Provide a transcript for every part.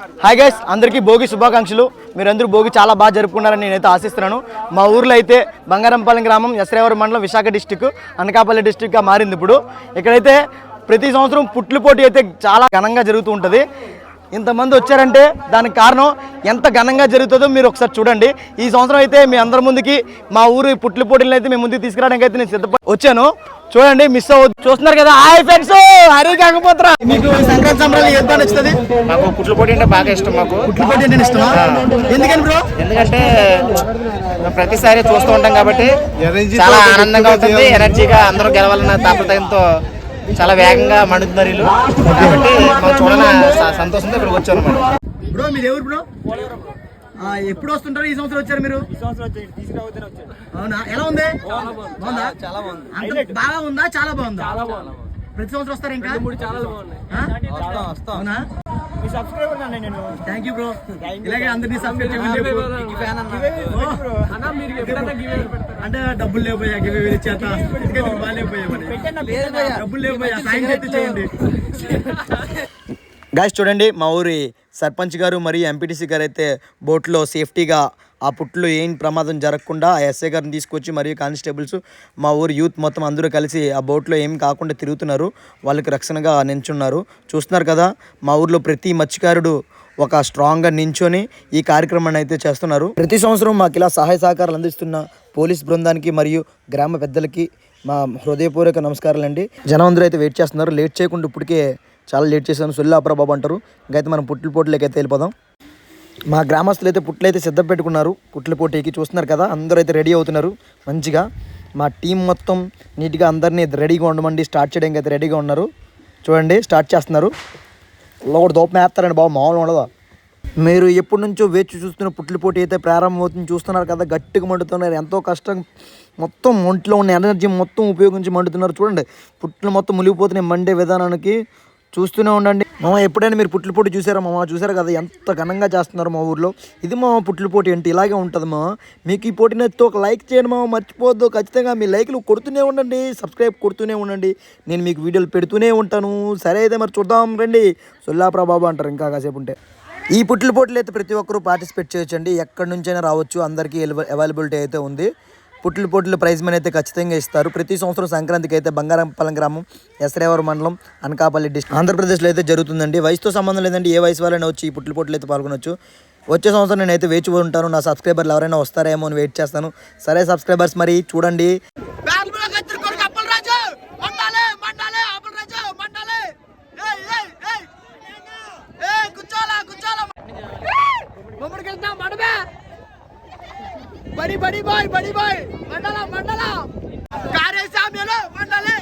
Hi guys అందరికీ భోగి శుభాకాంక్షలు. మీరందరూ భోగి చాలా బాగా జరుపుకున్నారని నేనైతే ఆశిస్తున్నాను. మా ఊర్లో అయితే బంగారంపాలెం గ్రామం ఎస్రేవరం మండలం విశాఖ డిస్టిక్ అనకాపల్లి డిస్టిక్గా మారింది ఇప్పుడు. ఇక్కడైతే ప్రతి సంవత్సరం పుట్ల పోటీ అయితే చాలా ఘనంగా జరుగుతూ ఉంటుంది. ఇంతమంది వచ్చారంటే దానికి కారణం ఎంత ఘనంగా జరుగుతుందో మీరు ఒకసారి చూడండి. ఈ సంవత్సరం అయితే మీ అందరి ముందుకి మా ఊరు పుట్ల పోటీలను అయితే మీ ముందుకు తీసుకురావడానికి అయితే నేను సిద్ధపడి వచ్చాను. చూడండి మిస్ అవ్వద్దు. చూస్తున్నారు కదా? Hi friends! హరి కాకపోతరా? మీకు సంక్రాంతి సంబరాలు ఎంత నచ్చుతుంది మాకు పుట్ల పొడి అంటే బాగా ఇష్టం మాకు. పుట్ల పోటీ అంటే ఇష్టమా? ఎందుకని బ్రో? ఎందుకంటే మేము ప్రతిసారి చూస్తూ ఉంటాం కాబట్టి చాలా ఆనందంగా ఉంటుంది ఎనర్జీగా అందరూ గెలవాలన్న తాపత్రయంతో చాలా వేగంగా మండుతున్నారు వీళ్ళు. కాబట్టి మాకు చూడాలని సంతోషంతో ఇక్కడికి వచ్చాను అన్నమాట బ్రో మీరు ఎవరు బ్రో? ఆ, ఎప్పుడు వస్తుంటారు ఈ సంవత్సరం వచ్చారు మీరు? అవునా? ఎలా ఉంది? బాగుందా. చాలా బాగుంది. అంత బాగా ఉందా? చాలా బాగుందా? చాలా బాగుంది. ప్రతి సంవత్సరం వస్తారు ఇంకా? ఆ? అవునా? థ్యాంక్ యూ బ్రో ఇలాగే అందరినీ సబ్స్క్రైబ్ చెప్పు. అంటే డబ్బులు లేకపోయా చేత డబ్బులు లేకపోయా సాయం అయితే చేయండి. గాయస్ చూడండి మా ఊరి సర్పంచ్ గారు మరియు ఎంపీటీసీ గారు అయితే బోట్లో సేఫ్టీగా ఆ పుట్లో ఏం ప్రమాదం జరగకుండా ఆ ఎస్ఐ గారిని తీసుకొచ్చి మరియు కానిస్టేబుల్స్ మా ఊరి యూత్ మొత్తం అందరూ కలిసి ఆ బోట్లో ఏం కాకుండా తిరుగుతున్నారు. వాళ్ళకి రక్షణగా నించున్నారు. చూస్తున్నారు కదా మా ఊర్లో ప్రతి మత్స్యకారుడు ఒక స్ట్రాంగ్గా నించొని ఈ కార్యక్రమాన్ని అయితే చేస్తున్నారు. ప్రతి సంవత్సరం మాకు ఇలా సహాయ సహకారాలు అందిస్తున్న పోలీస్ బృందానికి మరియు గ్రామ పెద్దలకి మా హృదయపూర్వక నమస్కారాలండి జనం అందరూ అయితే వెయిట్ చేస్తున్నారు. లేట్ చేయకుండా ఇప్పటికే చాలా లేట్ చేశాను. సొల్లాపురా బాబు అంటారు. ఇంకైతే మనం పుట్ల పోటీలకి అయితే వెళ్ళిపోదాం. మా గ్రామస్తులు అయితే పుట్లు అయితే సిద్ధం పెట్టుకున్నారు. పుట్ల పోటీకి చూస్తున్నారు కదా అందరూ అయితే రెడీ అవుతున్నారు. మంచిగా మా టీం మొత్తం నీట్గా అందరినీ రెడీగా ఉండమండి. స్టార్ట్ చేయడానికి అయితే రెడీగా ఉన్నారు. చూడండి స్టార్ట్ చేస్తున్నారు. ఒకటి దోపం వేస్తారండి బాబు మామూలు ఉండదా. మీరు ఎప్పటి నుంచో వేచి చూస్తున్న పుట్ల పోటీ అయితే ప్రారంభమవుతుంది చూస్తున్నారు కదా గట్టిగా మండుతున్నారు. ఎంతో కష్టం. మొత్తం ఒంట్లో ఉన్న ఎనర్జీ మొత్తం ఉపయోగించి మండుతున్నారు. చూడండి పుట్లు మొత్తం మునిగిపోతున్నాయి మండే విధానానికి. చూస్తూనే ఉండండి. మామ ఎప్పుడైనా మీరు పుట్ల పోటీ చూసారా? మామ చూసారు కదా ఎంత ఘనంగా చేస్తున్నారు మా ఊర్లో. ఇది మా పుట్ల పోటీ అంటే ఇలాగే ఉంటుంది మా మీకు ఈ పోటీ నచ్చితే ఒక లైక్ చేయండి మామ మర్చిపోవద్దు. ఖచ్చితంగా మీ లైక్లు కొడుతూనే ఉండండి సబ్స్క్రైబ్ కొడుతూనే ఉండండి. నేను మీకు వీడియోలు పెడుతూనే ఉంటాను. సరే అయితే మరి చూద్దాం రండి. సొల్లాప్రా బాబు అంటారు ఇంకా కాసేపు ఉంటే. ఈ పుట్ల పోటీలు అయితే ప్రతి ఒక్కరూ పార్టిసిపేట్ చేయొచ్చండి. ఎక్కడి నుంచైనా రావచ్చు. అందరికీ అవైలబిలిటీ అయితే ఉంది. పుట్ల పోటీలు ప్రైజ్ మనీ అయితే ఖచ్చితంగా ఇస్తారు. ప్రతి సంవత్సరం సంక్రాంతికి అయితే బంగారంపల్లం గ్రామం ఎస్రేవరం మండలం అనకాపల్లి డిస్ట్రిక్ట్ ఆంధ్రప్రదేశ్లో అయితే జరుగుతుందండి. వయసుతో సంబంధం లేదండి. ఏ వయసు వాళ్ళైనా వచ్చి ఈ పుట్ల పోటీలు అయితే పాల్గొనవచ్చు వచ్చే సంవత్సరం నేనైతే వేచి ఉంటాను. నా సబ్స్క్రైబర్లు ఎవరైనా వస్తారేమో అని వెయిట్ చేస్తాను. సరే సబ్స్క్రైబర్స్ మరి చూడండి. బడి బడి బాయ్ బడి బాయ్. మండల మండల. కారే మండలి.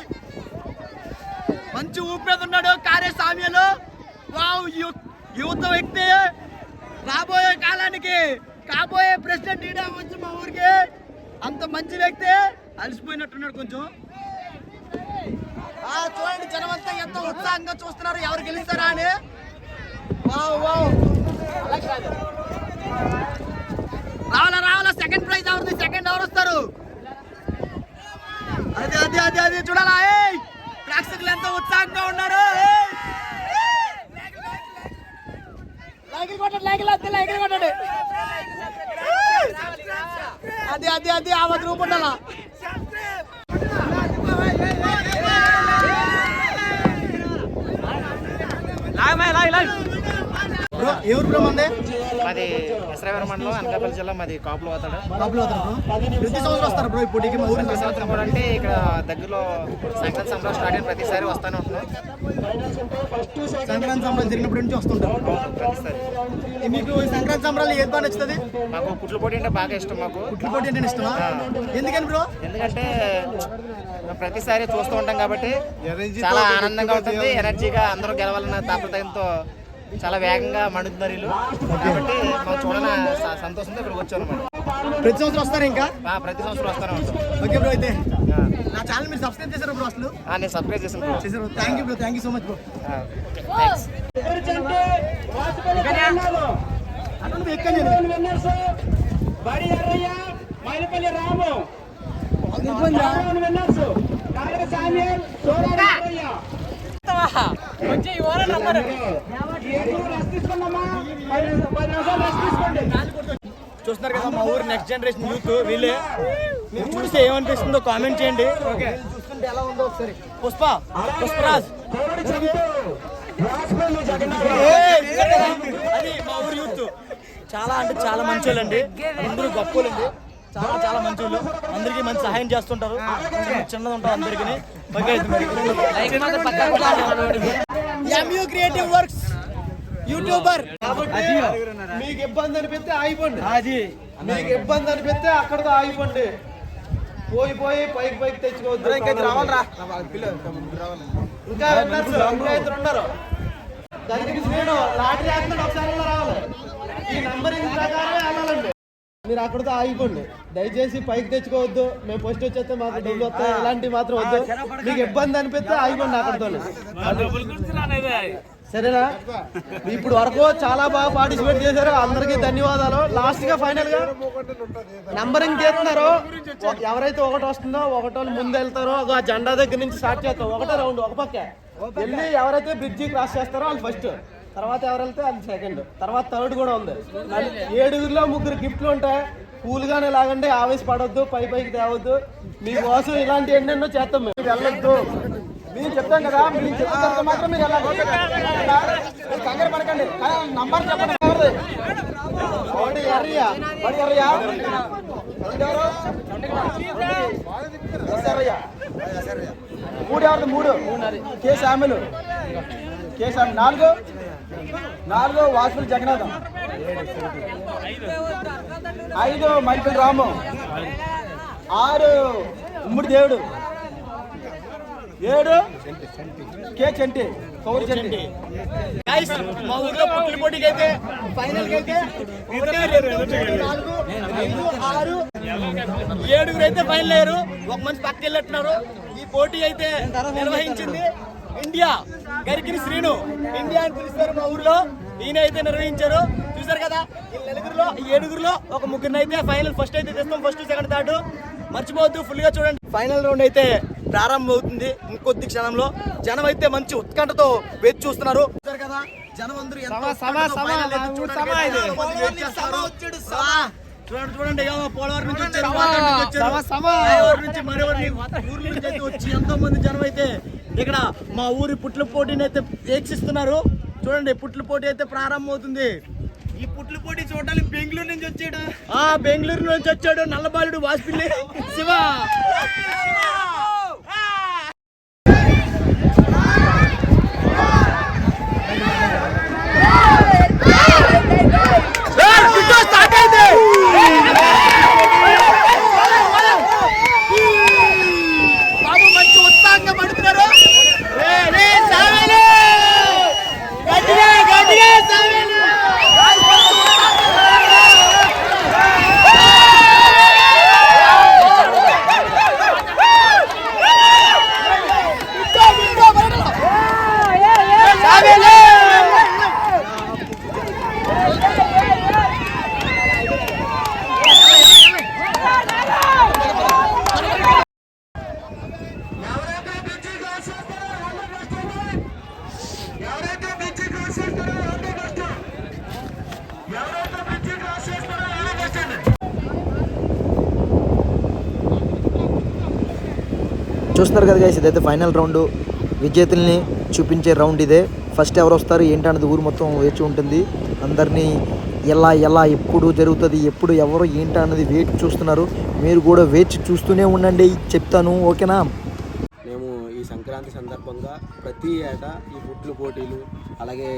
మంచి ఊపి మీద ఉన్నాడు కారే వావ్ యువత వ్యక్తి. రాబోయే కాలానికి కాబోయే ప్రెసిడెంట్ ఈడ వచ్చి మా ఊరికి. అంత మంచి వ్యక్తి. అలసిపోయినట్టున్నాడు కొంచెం. ఆ చూడండి జనం అంతా ఎంతో ఉత్సాహంగా చూస్తున్నారు. ఎవరు గెలుస్తారా అని? వావ్ వావ్ రావాలా రావాలా సెకండ్ ప్రైజ్ ఎవరిది సెకండ్ ఎవరు వస్తారు అది అది అది అది చూడాలా ఏయ్ ప్రేక్షకులు ఎంతో ఉత్సాహంగా ఉన్నారు ఏయ్! లైకులు కొట్టండి లైకులు అంతే లైకులు కొట్టండి అది అది అది ఆ మాత్రం రూపు ఉండాలా బ్రో ఎవరు బ్రో మందే ఎస్రావరం మండలం అనకాపల్లి జిల్లా మాది కాపులు పోతాడు కాపులు అవుతారు బ్రో. ప్రతి సంవత్సరం వస్తారు బ్రో ఊరికి? ప్రతి సంవత్సరం కూడా అంటే ఇక్కడ దగ్గరలో సంక్రాంతి సంబరం స్టార్ట్ అయిన ప్రతిసారి వస్తానే ఉంటున్నాం. సంక్రాంతి సంబరాలు జరిగినప్పటి నుంచి వస్తుంటారు. ప్రతిసారి. మీకు సంక్రాంతి సంబరాలు ఏది బాగా నచ్చుతుంది? మాకు పుట్ల పొడి అంటే బాగా ఇష్టం మాకు. పుట్ల పోటీ అంటే ఇష్టమా? ఎందుకని బ్రో? ఎందుకంటే ప్రతిసారి చూస్తూ ఉంటాం కాబట్టి చాలా ఆనందంగా ఉంటుంది ఎనర్జీగా అందరూ గెలవాలన్న తాపత్రయంతో చాలా వేగంగా మండుతున్నారు వీళ్ళు. కాబట్టి మాకు చూడాలని సంతోషంతో ఇక్కడికి వచ్చాను అన్నమాట. ప్రతి సంవత్సరం వస్తారు ఇంకా? ప్రతి సంవత్సరం వస్తానే ఓకే బ్రో అయితే. నా ఛానల్ మీరు సబ్స్క్రైబ్ చేశారు బ్రో అసలు? ఆ, నేను సబ్స్క్రైబ్ చేసాను చేశారు. Thank you bro thank you so much bro Mylapalli Ramu. Winners Samuel సోదరు ఓర నంబర్ చూస్తున్నారు కదా మా ఊరు నెక్స్ట్ జనరేషన్ యూత్ వీళ్ళే. మీరు చూస్తే ఏమనిపిస్తుందో కామెంట్ చేయండి. చూస్తుంటే ఎలా ఉందో ఒకసారి పుష్ప పుష్పరాజ్. ఏయ్, అది మా ఊరు యూత్ చాలా అంటే చాలా మంచి వాళ్ళండి అందరూ గొప్పలండి చాలా చాలా మంచి వాళ్ళు. అందరికీ మంచి సహాయం చేస్తుంటారు. చిన్న- చిన్నది ఉంటారు అందరికీ. ఎంయూ క్రియేటివ్ వర్క్స్ యూట్యూబర్ మీకు ఇబ్బంది అనిపిస్తే ఆగిపోండి. అది. మీకు ఇబ్బంది అనిపిస్తే అక్కడతో ఆగిపోండి. పోయి పోయి పైకి పైకి తెచ్చుకోవద్దు. ఇంకా రావాలరా. ఇంకా ఇద్దరు ఉన్నారు దానికి నేను లాటరీ ఒకసారి రావాలి. ఈ నంబరింగ్ ప్రకారమే వెళ్ళాలండి మీరు అక్కడతో ఆగిపోండి. దయచేసి పైకి తెచ్చుకోవద్దు. మేము ఫస్ట్ వచ్చేస్తే మాకు డబ్బులు వస్తాయి. ఇలాంటివి మాత్రం వద్దు. మీకు ఇబ్బంది అనిపిస్తే ఆగిపోండి అక్కడతో సరేనా? ఇప్పుడు వరకు చాలా బాగా పార్టిసిపేట్ చేశారు. అందరికీ ధన్యవాదాలు. లాస్ట్గా ఫైనల్గా నంబరింగ్ చేస్తున్నారు. ఎవరైతే ఒకటి వస్తుందో ఒకటో ముందు వెళ్తారో ఆ జెండా దగ్గర నుంచి స్టార్ట్ చేస్తాం. ఒకటే రౌండ్ ఒక పక్కే. వెళ్ళి ఎవరైతే బ్రిడ్జి క్రాస్ చేస్తారో వాళ్ళు ఫస్ట్ తర్వాత ఎవరు వెళ్తే అది సెకండ్ తర్వాత థర్డ్ కూడా ఉంది. ఏడుగురిలో ముగ్గురు గిఫ్ట్లు ఉంటాయి. కూల్గానే లాగండి ఆవేశపడొద్దు పై పైకి తేవద్దు. మీకోసం ఇలాంటి ఎన్నెన్నో చేస్తాం మేము. వెళ్ళొద్దు. మేము చెప్తాం కదా మేము చెప్తాం మాత్రం మీరు వెళ్ళాలి కంగారు పడకండి. నంబర్ చెప్పండి. ఎవరిది? ఒకటి ఎర్రయ్య? ఒకటి ఎర్రయ్య? ఎవరు? మూడు ఎవరిది? మూడు. కే శామ్యులు కే శామ్యులు నాలుగు నాలుగు వాసుపల్లి జగన్నాథం. ఐదు మైపిల్ రాము. ఆరు ఉమ్మడి దేవుడు. ఏడు? కే చెంటి. కౌరి చెంటి. మా ఊర్లో పుట్టిన పోటీకి అయితే ఫైనల్ అయితే నాలుగు, ఐదు, ఆరు ఏడుగురు అయితే ఫైనల్ అయ్యారు. ఒక మనిషి పక్కకి వెళ్ళట్టున్నారు ఈ పోటీ అయితే నిర్వహించింది ఇండియా గరికిరి శ్రీను. ఇండియా అని పిలుస్తారు మా ఊర్లో. ఈయన అయితే నిర్వహించారు. చూసారు కదా? ఈ నలుగురులో ఈ ఏడుగురులో ఒక ముగ్గురిని అయితే ఫైనల్ ఫస్ట్ అయితే తెస్తాం. First second third. మర్చిపోవద్దు ఫుల్గా చూడండి. ఫైనల్ రౌండ్ అయితే ప్రారంభం అవుతుంది ఇంకొద్ది క్షణంలో. జనం అయితే మంచి ఉత్కంఠతో వేచి చూస్తున్నారు. చూసారు కదా? జనం అందరూ చూడండి. చూడండి పోలవరం నుంచి వచ్చారు నుంచి మరెవరిని ఊర్ల నుంచి అయితే వచ్చి ఎంతో మంది జనం అయితే ఇక్కడ మా ఊరి పుట్ల పోటీని అయితే వీక్షిస్తున్నారు. చూడండి పుట్ల పోటీ అయితే ప్రారంభం అవుతుంది ఈ పుట్ల పోటీ చూడడానికి బెంగళూరు నుంచి వచ్చాడు. ఆ బెంగళూరు నుంచి వచ్చాడు నల్లబాలుడు వాసిపిల్లి శివ బాబు మంచి ఉత్సాహంగా పడుతున్నారు రే, రే, సావేలు! గట్టిగా, గట్టిగా, సావేలు! చూస్తున్నారు కదా గైస్ ఇదైతే ఫైనల్ రౌండ్ విజేతల్ని చూపించే రౌండ్ ఇదే. ఫస్ట్ ఎవరు వస్తారు ఏంటన్నది ఊరు మొత్తం వేచి ఉంటుంది. అందరినీ ఎలా ఎలా ఎప్పుడు జరుగుతుంది ఎప్పుడు ఎవరు ఏంటన్నది వేచి చూస్తున్నారు. మీరు కూడా వేచి చూస్తూనే ఉండండి చెప్తాను ఓకేనా? మేము ఈ సంక్రాంతి సందర్భంగా ప్రతి ఏటా ఈ పుట్లు పోటీలు అలాగే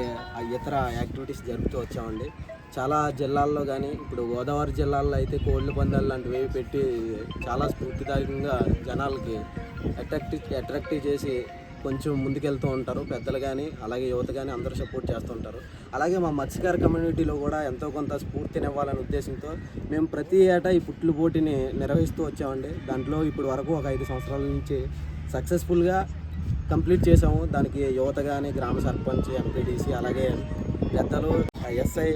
ఇతర యాక్టివిటీస్ జరుపుతూ వచ్చామండి. చాలా జిల్లాల్లో కానీ ఇప్పుడు గోదావరి జిల్లాల్లో అయితే కోళ్ళ పందాలు లాంటివి పెట్టి చాలా స్ఫూర్తిదాయకంగా జనాలకి అట్రాక్టివ్ అట్రాక్టివ్ చేసి కొంచెం ముందుకెళ్తూ ఉంటారు. పెద్దలు కానీ అలాగే యువత కానీ అందరూ సపోర్ట్ చేస్తూ ఉంటారు. అలాగే మా మత్స్యకార కమ్యూనిటీలో కూడా ఎంతో కొంత స్ఫూర్తినివ్వాలనే ఉద్దేశంతో మేము ప్రతి ఏటా ఈ పుట్లు పోటీని నిర్వహిస్తూ వచ్చామండి. దాంట్లో ఇప్పుడు వరకు ఒక ఐదు సంవత్సరాల నుంచి సక్సెస్ఫుల్గా కంప్లీట్ చేసాము దానికి యువత కానీ గ్రామ సర్పంచ్ ఎంపీడీసీ అలాగే పెద్దలు ఎస్ఐ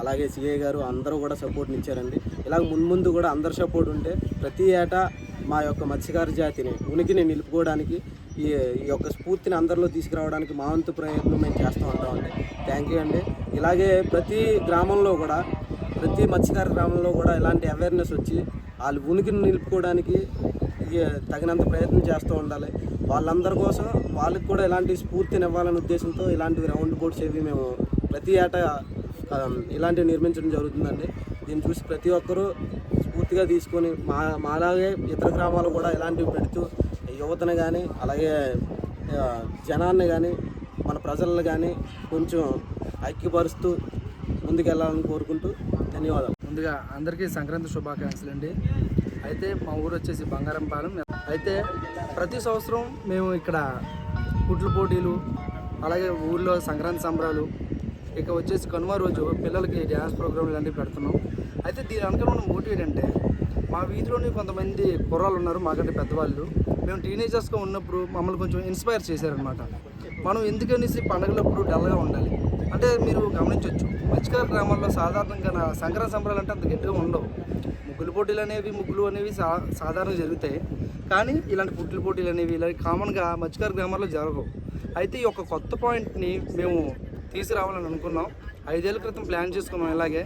అలాగే సిఐ గారు అందరూ కూడా సపోర్ట్ని ఇచ్చారండి. ఇలా మున్ముందు కూడా అందరు సపోర్ట్ ఉంటే ప్రతి ఏటా మా యొక్క మత్స్యకార జాతిని ఉనికిని నిలుపుకోవడానికి ఈ ఈ యొక్క స్ఫూర్తిని అందరిలో తీసుకురావడానికి మా వంతు ప్రయత్నం మేము చేస్తూ ఉంటామండి థ్యాంక్ యూ అండి. ఇలాగే ప్రతి గ్రామంలో కూడా ప్రతి మత్స్యకార గ్రామంలో కూడా ఇలాంటి అవేర్నెస్ వచ్చి వాళ్ళ ఉనికిని నిలుపుకోవడానికి తగినంత ప్రయత్నం చేస్తూ ఉండాలి. వాళ్ళందరి కోసం వాళ్ళకి కూడా ఇలాంటి స్ఫూర్తిని ఇవ్వాలనే ఉద్దేశంతో ఇలాంటివి రౌండ్ బోర్డ్స్ ఏవి మేము ప్రతి ఏటా ఇలాంటివి నిర్మించడం జరుగుతుందండి. దీన్ని చూసి ప్రతి ఒక్కరూ స్ఫూర్తిగా తీసుకొని మా మాలాగే ఇతర గ్రామాలు కూడా ఇలాంటివి పెడుతూ యువతను కానీ అలాగే జనాన్ని కానీ మన ప్రజలను కానీ కొంచెం ఐక్యపరుస్తూ ముందుకెళ్ళాలని కోరుకుంటూ ధన్యవాదాలు. ముందుగా అందరికీ సంక్రాంతి శుభాకాంక్షలు అండి. అయితే మా ఊరు వచ్చేసి బంగారంపాలెం. అయితే ప్రతి సంవత్సరం మేము ఇక్కడ పుట్ల పోటీలు అలాగే ఊర్లో సంక్రాంతి సంబరాలు ఇక వచ్చేసి కనుమ రోజు పిల్లలకి డ్యాన్స్ ప్రోగ్రాంలు ఇలాంటివి పెడుతున్నాం. అయితే దీని వెనక మనం మోటివేట్ అంటే మా వీధిలోని కొంతమంది కుర్రాళ్ళు ఉన్నారు మాకంటే పెద్దవాళ్ళు. మేము టీనేజర్స్గా ఉన్నప్పుడు మమ్మల్ని కొంచెం ఇన్స్పైర్ చేశారనమాట మనం ఎందుకనేసి పండగలప్పుడు డల్గా ఉండాలి. అంటే మీరు గమనించవచ్చు మత్స్యకార గ్రామాల్లో సాధారణంగా నా సంక్రాంతి సంబరాలు అంటే అంత గట్టిగా ఉండవు. ముగ్గులు పోటీలు అనేవి ముగ్గులు అనేవి సా సాధారణంగా జరుగుతాయి. కానీ ఇలాంటి పుట్టిల పోటీలు అనేవి ఇలా కామన్గా మత్స్యకార గ్రామాల్లో జరగవు. అయితే ఈ యొక్క కొత్త పాయింట్ని మేము తీసుకురావాలని అనుకున్నాం. ఐదేళ్ళ క్రితం ప్లాన్ చేసుకున్నాం ఇలాగే.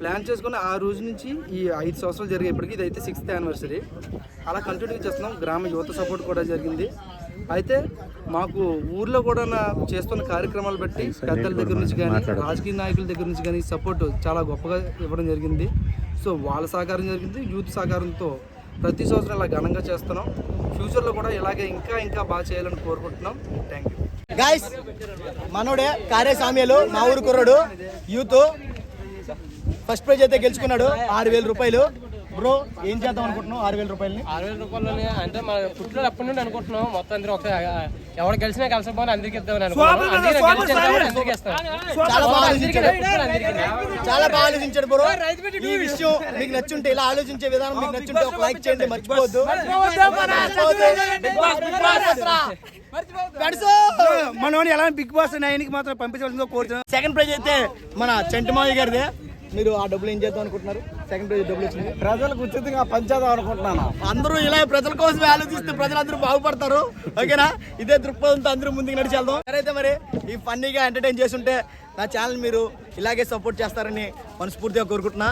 ప్లాన్ చేసుకుని ఆ రోజు నుంచి ఈ ఐదు సంవత్సరాలు జరిగేప్పటికి ఇది అయితే సిక్స్త్ యానివర్సరీ. అలా కంటిన్యూ చేస్తున్నాం. గ్రామ యువత సపోర్ట్ కూడా జరిగింది. అయితే మాకు ఊర్లో కూడా నా చేస్తున్న కార్యక్రమాలు బట్టి పెద్దల దగ్గర నుంచి కానీ రాజకీయ నాయకుల దగ్గర నుంచి కానీ సపోర్ట్ చాలా గొప్పగా ఇవ్వడం జరిగింది. సో వాళ్ళ సహకారం జరిగింది. యూత్ సహకారంతో ప్రతి సంవత్సరం ఇలా ఘనంగా చేస్తున్నాం. ఫ్యూచర్లో కూడా ఇలాగే ఇంకా ఇంకా బాగా చేయాలని కోరుకుంటున్నాం. థ్యాంక్ యూ గాయస్ మనోడే కారే మా ఊరు కుర్రాడు యూత్. ఫస్ట్ ప్రైజ్ అయితే గెలుచుకున్నాడు ఆరు వేల రూపాయలు. బ్రో ఏం చేద్దాం అనుకుంటున్నావు? ఆరు వేల రూపాయలని? ఆరు వేల రూపాయలని అంటే మన పుట్టిన అప్పటి నుండి అనుకుంటున్నాం. మొత్తం అందరూ ఒక ఎవరు అందరికి ఇద్దామని అందుకే గెలిచిన కాబట్టి అందరికీ ఇస్తాం. చాలా బాగా ఆలోచించాడు పుట్టిన అందరికీ చాలా బాగా ఆలోచించాడు బ్రో. ఈ విషయం మీకు నచ్చుంటే ఇలా ఆలోచించే విధానం మీకు నచ్చుంటే ఒక లైక్ చేయండి మర్చిపోవద్దు. మనోని ఎలా బిగ్ బాస్ నైన్కి మాత్రం పంపించవలసిందో కోరుతున్నాం. సెకండ్ ప్రైజ్ అయితే మన చంటిమావి గారిదే. మీరు ఆ డబ్బులు ఏం చేద్దాం అనుకుంటున్నారు? సెకండ్ ప్రైజ్ డబ్బులు వచ్చింది ప్రజలకు ఉచితంగా పంచేద్దాం అనుకుంటున్నాను? అందరూ ఇలా ప్రజల కోసమే ఆలోచిస్తే ప్రజలందరూ బాగుపడతారు. ఓకేనా? ఇదే దృక్పథంతో అందరూ ముందుకు నడిచి వెళ్దాం. సరైతే మరి ఈ ఫన్నీగా ఎంటర్టైన్ చేస్తుంటే నా ఛానల్ మీరు ఇలాగే సపోర్ట్ చేస్తారని మనస్ఫూర్తిగా కోరుకుంటున్నా.